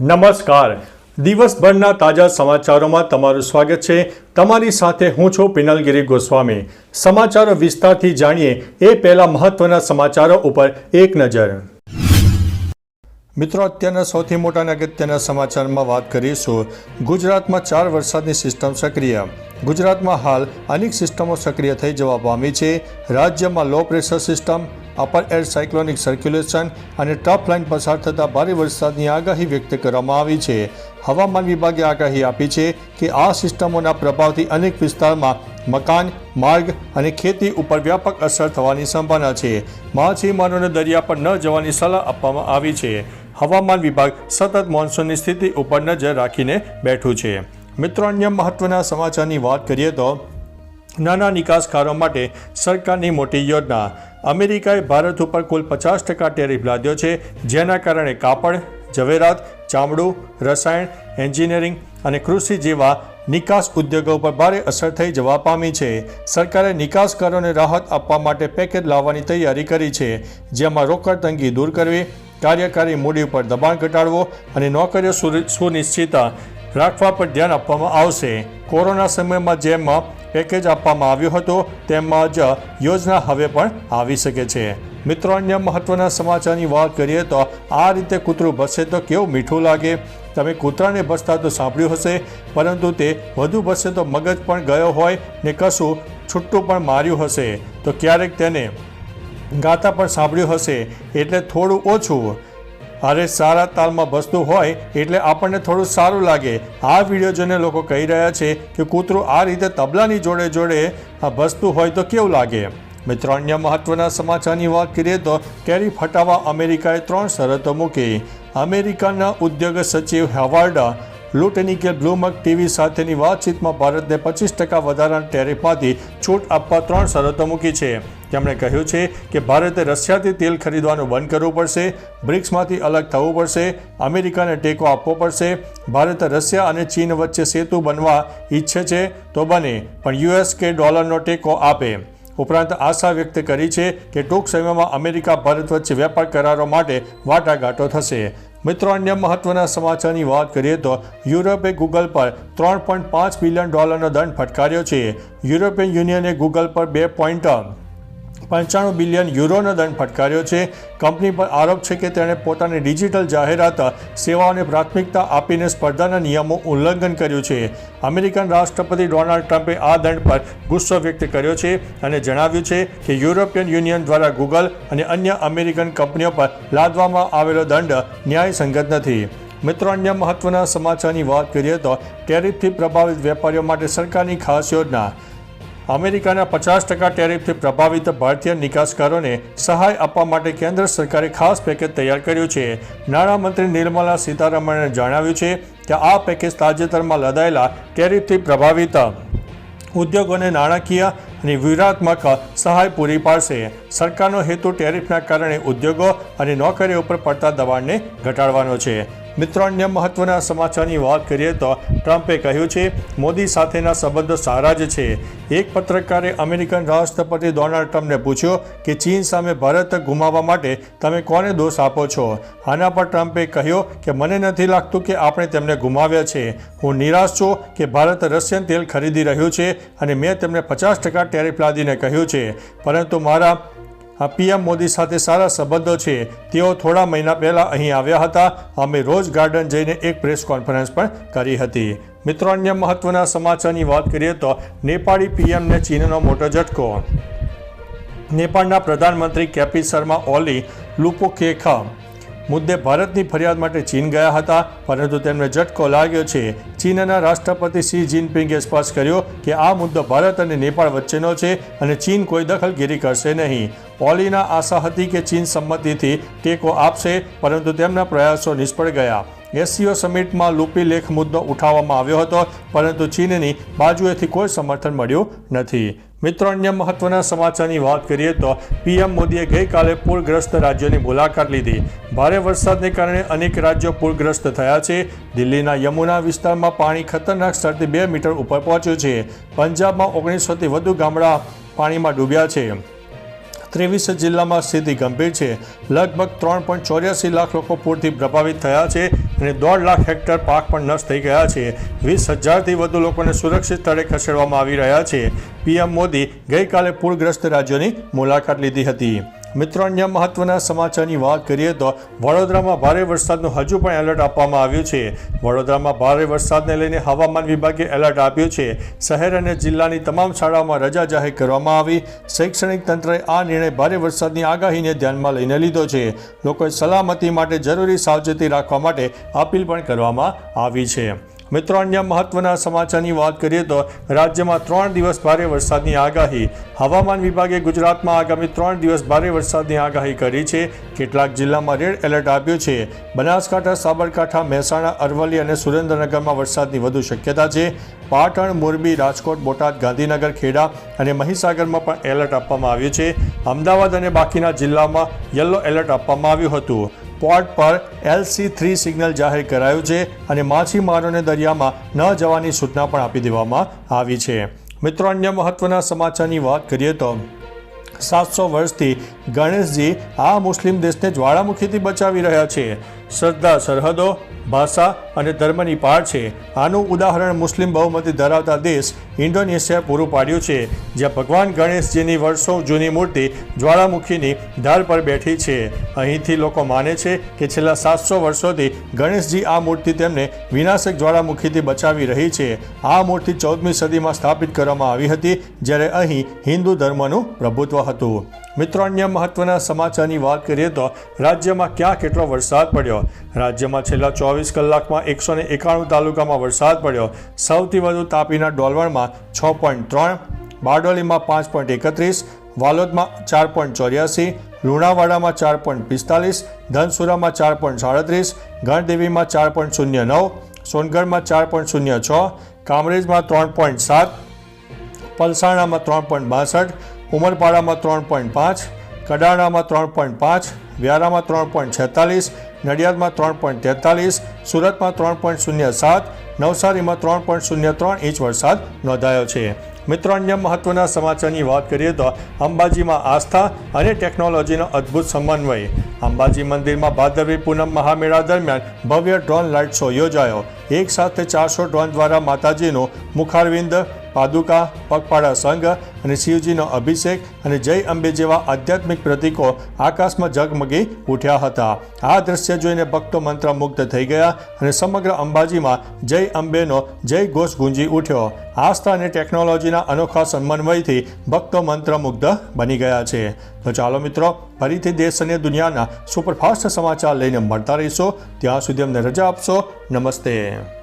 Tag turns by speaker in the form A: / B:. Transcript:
A: નમસ્કાર. દિવસભરના તાજા સમાચારોમાં તમારું સ્વાગત છે. તમારી સાથે હું છું પિનલગીરી ગોસ્વામી. સમાચારો વિસ્તારથી જાણીએ એ પહેલા મહત્વના સમાચારો ઉપર એક નજર. મિત્રો, અત્યારના સૌથી મોટા અગત્યના સમાચારમાં વાત કરીશું. ગુજરાતમાં ચાર વરસાદની સિસ્ટમ સક્રિય. ગુજરાતમાં હાલ અનેક સિસ્ટમો સક્રિય થઈ જવા પામી છે. રાજ્યમાં low pressure system, upper air cyclonic circulation અને ટફ લાઇન પસાર થતાં ભારે વરસાદની આગાહી વ્યક્ત કરવામાં આવી છે. હવામાન વિભાગે આગાહી આપી છે કે આ સિસ્ટમોના પ્રભાવથી અનેક વિસ્તારમાં મકાન, માર્ગ અને ખેતી ઉપર વ્યાપક અસર થવાની સંભાવના છે. માછીમારોને દરિયા પર ન જવાની સલાહ આપવામાં આવી છે. હવામાન વિભાગ સતત મોન્સૂનની સ્થિતિ ઉપર નજર રાખીને બેઠું છે. મિત્રો, અન્ય મહત્વના સમાચારની વાત કરીએ તો નાના નિકાસકારો માટે સરકારની મોટી યોજના. અમેરિકાએ ભારત ઉપર કુલ પચાસ ટકા ટેરિફ લાદ્યો છે, જેના કારણે કાપડ, ઝવેરાત, ચામડું, રસાયણ, એન્જિનિયરિંગ અને કૃષિ જેવા નિકાસ ઉદ્યોગો પર ભારે અસર થઈ જવા પામી છે. સરકારે નિકાસકારોને રાહત આપવા માટે પેકેજ લાવવાની તૈયારી કરી છે, જેમાં રોકડ તંગી દૂર કરવી, કાર્યકારી મૂડી ઉપર દબાણ ઘટાડવો અને નોકરીઓ સુનિશ્ચિતતા સુનિશ્ચિત રાખવા પર ધ્યાન આપવામાં આવશે. કોરોના સમયમાં જેમ પેકેજ આપવામાં આવ્યું હતું, તેમ જ યોજના હવે પણ આવી શકે છે. મિત્રો, અન્ય મહત્વના સમાચારની વાત કરીએ તો આ રીતે કૂતરું ભસશે તો કેવું મીઠું લાગે? તમે કૂતરાને ભસતા તો સાંભળ્યું હશે, પરંતુ તે વધુ ભસશે તો મગજ પણ ગયો હોય ને કશું છૂટું પણ માર્યું હશે. તો ક્યારેક તેને ગાતા પણ સાંભળ્યું હશે, એટલે થોડું ઓછું અરે સારા તાલમાં ભસતું હોય એટલે આપણને થોડું સારું લાગે. આ વીડિયો જોઈને લોકો કહી રહ્યા છે કે કૂતરું આ રીતે તબલાની જોડે જોડે આ ભસતું હોય તો કેવું લાગે? મિત્રો, અન્ય મહત્વના સમાચારની વાત કરીએ તો કેરી ફટાવવા અમેરિકાએ ત્રણ શરતો મૂકી. અમેરિકાના ઉદ્યોગ સચિવ હેવાર્ડા લુટનિકે બ્લુમક ટીવી સાથેની વાતચીતમાં ભારતને પચીસ ટકા વધારાના ટેરિફમાંથી છૂટ આપવા ત્રણ શરતો મૂકી છે. તેમણે કહ્યું છે કે ભારતે રશિયાથી તેલ ખરીદવાનું બંધ કરવું પડશે, બ્રિક્સમાંથી અલગ થવું પડશે, અમેરિકાને ટેકો આપવો પડશે, ભારત રશિયા અને ચીન વચ્ચે સેતુ બનવા ઈચ્છે છે, તો બને, પણ યુએસ કે ડોલરનો ટેકો આપે. ઉપરાંત આશા વ્યક્ત કરી છે કે ટૂંક સમયમાં અમેરિકા, ભારત વચ્ચે વેપાર કરારો માટે વાટાઘાટો થશે. મિત્રો, અન્ય મહત્વના સમાચારની વાત કરીએ તો યુરોપે ગૂગલ પર ત્રણ પોઈન્ટ પાંચ બિલિયન ડોલરનો દંડ ફટકાર્યો છે. યુરોપિયન યુનિયને ગૂગલ પર બે પોઈન્ટ પંચાણું બિલિયન યુરોનો દંડ ફટકાર્યો છે. કંપની પર આરોપ છે કે તેણે પોતાની ડિજિટલ જાહેરાત સેવાઓને પ્રાથમિકતા આપીને સ્પર્ધાના નિયમો ઉલ્લંઘન કર્યું છે. અમેરિકન રાષ્ટ્રપતિ ડોનાલ્ડ ટ્રમ્પે આ દંડ પર ગુસ્સો વ્યક્ત કર્યો છે અને જણાવ્યું છે કે યુરોપિયન યુનિયન દ્વારા ગૂગલ અને અન્ય અમેરિકન કંપનીઓ પર લાદવામાં આવેલો દંડ ન્યાયસંગત નથી. મિત્રો, અન્ય મહત્વના સમાચારની વાત કરીએ તો ટેરિફથી પ્રભાવિત વેપારીઓ માટે સરકારની ખાસ યોજના અમેરિકાના પચાસ ટકા ટેરિફથી પ્રભાવિત ભારતીય નિકાસકારોને સહાય આપવા માટે કેન્દ્ર સરકારે ખાસ પેકેજ તૈયાર કર્યું છે. નાણામંત્રી નિર્મલા સીતારમણે જણાવ્યું છે કે આ પેકેજ તાજેતરમાં લદાયેલા ટેરિફથી પ્રભાવિત ઉદ્યોગોને નાણાકીય અને વ્યૂહાત્મક સહાય પૂરી પાડશે. સરકારનો હેતુ ટેરિફના કારણે ઉદ્યોગો અને નોકરીઓ ઉપર પડતા દબાણને ઘટાડવાનો છે. મિત્રો, અન્ય મહત્વના સમાચારની વાત કરીએ તો ટ્રમ્પે કહ્યું છે, મોદી સાથેના સંબંધો સારા જ છે. એક પત્રકારે અમેરિકન રાષ્ટ્રપતિ ડોનાલ્ડ ટ્રમ્પને પૂછ્યું કે, ચીન સામે ભારત ગુમાવવા માટે તમે કોને દોષ આપો છો? આના પર ટ્રમ્પે કહ્યું કે, મને નથી લાગતું કે આપણે તેમને ગુમાવ્યા છે. હું નિરાશ છું કે ભારત રશિયન તેલ ખરીદી રહ્યું છે અને મેં તેમને પચાસ ટકા ટેરિફ લાદીને કહ્યું છે. પરંતુ મારા પીએમ મોદી સાથે સારા સંબંધો છે. તેઓ થોડા મહિના પહેલાં અહીં આવ્યા હતા. અમે રોજ ગાર્ડન જઈને એક પ્રેસ કોન્ફરન્સ પણ કરી હતી. મિત્રો, અન્ય મહત્વના સમાચારની વાત કરીએ તો નેપાળી પીએમને ચીનનો મોટો ઝટકો. નેપાળના પ્રધાનમંત્રી કેપી શર્મા ઓલી લુપોકેખા મુદ્દે ભારતની ફરિયાદ માટે ચીન ગયા હતા, પરંતુ તેમને ઝટકો લાગ્યો છે. ચીનના રાષ્ટ્રપતિ શી જિનપિંગે સ્પષ્ટ કર્યો કે આ મુદ્દો ભારત અને નેપાળ વચ્ચેનો છે અને ચીન કોઈ દખલગીરી કરશે નહીં. ઓલીના આશા હતી કે ચીન સંમતિથી ટેકો આપશે, પરંતુ તેમના પ્રયાસો નિષ્ફળ ગયા. એસસીઓ સમિટમાં લુપી લેખ મુદ્દો ઉઠાવવામાં આવ્યો હતો, પરંતુ ચીનની બાજુએથી કોઈ સમર્થન મળ્યું નથી. મિત્રો, અન્ય મહત્વના સમાચારની વાત કરીએ તો પીએમ મોદીએ ગઈકાલે પૂરગ્રસ્ત રાજ્યોની મુલાકાત લીધી. ભારે વરસાદને કારણે અનેક રાજ્યો પૂરગ્રસ્ત થયા છે. દિલ્હીના યમુના વિસ્તારમાં પાણી ખતરનાક સ્તરથી બે મીટર ઉપર પહોંચ્યું છે. પંજાબમાં ઓગણીસોથી વધુ ગામડા પાણીમાં ડૂબ્યા છે. ત્રેવીસ જિલ્લામાં સ્થિતિ ગંભીર છે. લગભગ ત્રણ પોઈન્ટ ચોર્યાસી લાખ લોકો પૂરથી પ્રભાવિત થયા છે અને દોઢ લાખ હેક્ટર પાક પણ નષ્ટ થઈ ગયા છે. વીસ હજારથી વધુ લોકોને સુરક્ષિત સ્થળે ખસેડવામાં આવી રહ્યા છે. પીએમ મોદી ગઈકાલે પૂરગ્રસ્ત રાજ્યોની મુલાકાત લીધી હતી. મિત્રો, અન્ય મહત્વના સમાચારની વાત કરીએ તો વડોદરામાં ભારે વરસાદનું હજુ પણ એલર્ટ આપવામાં આવ્યું છે. વડોદરામાં ભારે વરસાદને લઈને હવામાન વિભાગે એલર્ટ આપ્યું છે. શહેર અને જિલ્લાની તમામ શાળાઓમાં રજા જાહેર કરવામાં આવી. શૈક્ષણિક તંત્રએ આ નિર્ણય ભારે વરસાદની આગાહીને ધ્યાનમાં લઈને લીધો છે. લોકોએ સલામતી માટે જરૂરી સાવચેતી રાખવા માટે અપીલ પણ કરવામાં આવી છે. મિત્રો, અન્ય મહત્વના સમાચારની વાત કરીએ તો રાજ્યમાં ત્રણ દિવસ ભારે વરસાદની આગાહી. હવામાન વિભાગે ગુજરાતમાં આગામી ત્રણ દિવસ ભારે વરસાદની આગાહી કરી છે. કેટલાક જિલ્લામાં રેડ એલર્ટ આપ્યું છે. બનાસકાંઠા, સાબરકાંઠા, મહેસાણા, અરવલ્લી અને સુરેન્દ્રનગરમાં વરસાદની વધુ શક્યતા છે. પાટણ, મોરબી, રાજકોટ, બોટાદ, ગાંધીનગર, ખેડા અને મહીસાગરમાં પણ એલર્ટ આપવામાં આવ્યું છે. અમદાવાદ અને બાકીના જિલ્લામાં યલો એલર્ટ આપવામાં આવ્યું હતું. પોર્ટ પર એલસી થ્રી સિગ્નલ જાહેર કરાયું છે અને માછીમારોને દરિયામાં ન જવાની સૂચના પણ આપી દેવામાં આવી છે. મિત્રો, અન્ય મહત્વના સમાચારની વાત કરીએ તો સાતસો વર્ષથી ગણેશજી આ મુસ્લિમ દેશને જ્વાળામુખીથી બચાવી રહ્યા છે. શ્રદ્ધા સરહદો ભાષા અને ધર્મની પાળ છે. આનું ઉદાહરણ મુસ્લિમ બહુમતી ધરાવતા દેશ ઇન્ડોનેશિયા પૂરું પાડ્યું છે, જ્યાં ભગવાન ગણેશજીની વર્ષો જૂની મૂર્તિ જ્વાળામુખીની ધાર પર બેઠી છે. અહીંથી લોકો માને છે કે છેલ્લા સાતસો વર્ષોથી ગણેશજી આ મૂર્તિ તેમને વિનાશક જ્વાળામુખીથી બચાવી રહી છે. આ મૂર્તિ ચૌદમી સદીમાં સ્થાપિત કરવામાં આવી હતી, જ્યારે અહીં હિન્દુ ધર્મનું પ્રભુત્વ હતું. મિત્રો, અન્ય મહત્વના સમાચારની વાત કરીએ તો રાજ્યમાં ક્યાં કેટલો વરસાદ પડ્યો? રાજ્યમાં છેલ્લા ચોવીસ કલાકમાં એકસો ને એકાણું તાલુકામાં વરસાદ પડ્યો. સૌથી વધુ તાપીના ડોલવણમાં છ પોઈન્ટ ત્રણ, બારડોલીમાં પાંચ પોઈન્ટ એકત્રીસ, વાલોદમાં ચાર પોઈન્ટ ચોર્યાસી, લુણાવાડામાં ચાર પોઈન્ટ પિસ્તાલીસ, ધનસુરામાં ચાર પોઈન્ટ સાડત્રીસ ગણદેવીમાં ચાર પોઈન્ટ શૂન્ય નવ, સોનગઢમાં ચાર પોઈન્ટ શૂન્ય છ, કામરેજમાં ત્રણ પોઈન્ટ સાત, પલસાણામાં ત્રણ પોઈન્ટ બાસઠ, ઉમરપાડામાં ત્રણ પોઈન્ટ પાંચ, કડાણામાં ત્રણ પોઈન્ટ પાંચ, વ્યારામાં ત્રણ પોઈન્ટ છેતાલીસ નડિયાદમાં ત્રણ પોઈન્ટ તેતાલીસ, સુરતમાં ત્રણ પોઈન્ટ શૂન્ય સાત, નવસારીમાં ત્રણ પોઈન્ટ શૂન્ય ત્રણ ઇંચ વરસાદ નોંધાયો છે. મિત્રો, અન્ય મહત્વના સમાચારની વાત કરીએ તો અંબાજીમાં આસ્થા અને ટેકનોલોજીનો અદ્ભુત સમન્વય. અંબાજી મંદિરમાં ભાદરવી પૂનમ મહામેળા દરમિયાન ભવ્ય ડ્રોન લાઇટ શો યોજાયો. એક સાથે ચારસો ડ્રોન દ્વારા માતાજીનું મુખારવિંદ પાદુકા, પગપાળા સંઘ અને શિવજીનો અભિષેક અને જય અંબે જેવા આધ્યાત્મિક પ્રતીકો આકાશમાં ઝગમગી ઉઠ્યા હતા. આ દ્રશ્ય જોઈને ભક્તો મંત્રમુગ્ધ થઈ ગયા અને સમગ્ર અંબાજીમાં જય અંબેનો જય ઘોષ ગુંજી ઉઠ્યો. આસ્થા અને ટેકનોલોજીના અનોખા સન્માનમયથી ભક્તો મંત્રમુગ્ધ બની ગયા છે. તો ચાલો મિત્રો, ફરીથી દેશ અને દુનિયાના સુપરફાસ્ટ સમાચાર લઈને મળતા રહીશો. ત્યાં સુધી અમને રજા આપશો. નમસ્તે.